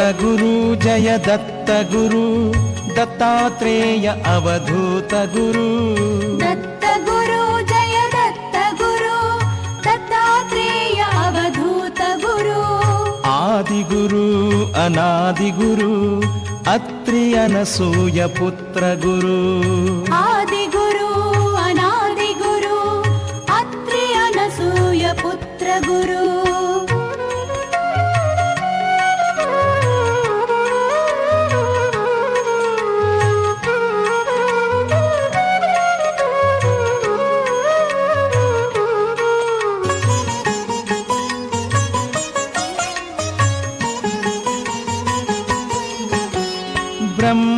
दत्तगुरु जय दत्तगुरु। दत्तात्रेय अवधूतगुरु। दत्तगुरु जय दत्तगुरु। दत्तात्रेय अवधूतगुरु। आदिगुरु अनादिगुरु अत्रि अनसूय पुत्रगुरु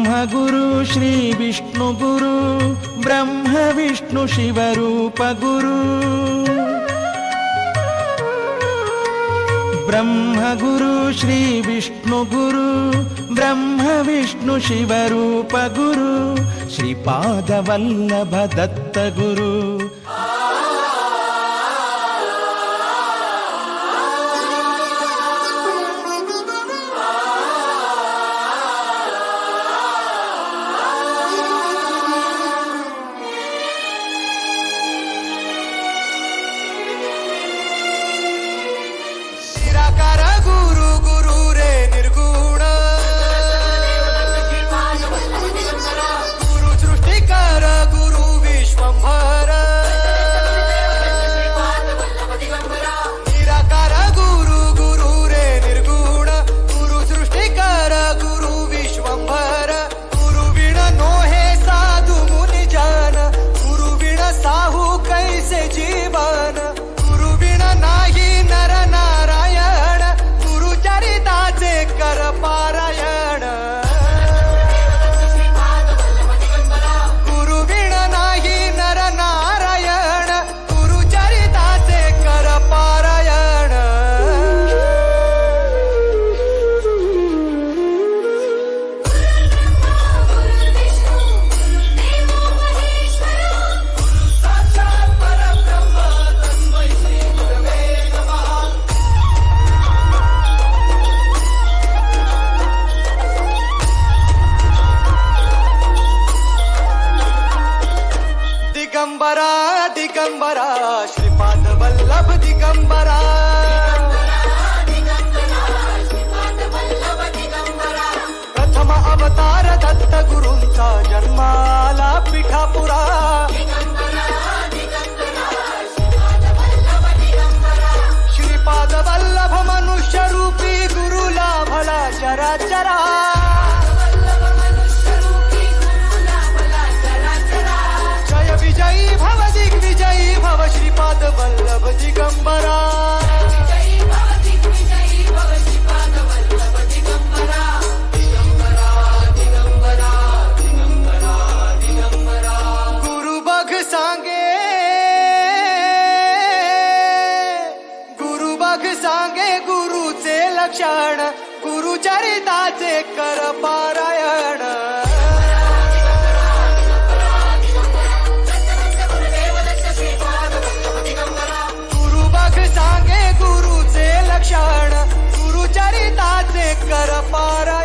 ब्रह्मगुरु श्रीविष्णुगुरु ब्रह्म विष्णु शिवरूपगुरु ब्रह्मगुरु श्रीविष्णुगुरु ब्रह्म विष्णु शिवरूपगुरु श्रीपादवल्लभ दत्तगुरु दिगंबरा श्रीपाद वल्लभ दिगंबरा. वल्लभ बघ सांगे। गुरु बघ सांगे गुरुचे लक्षण गुरु चरिताचे कर पारायण। क्षण देख कर पारा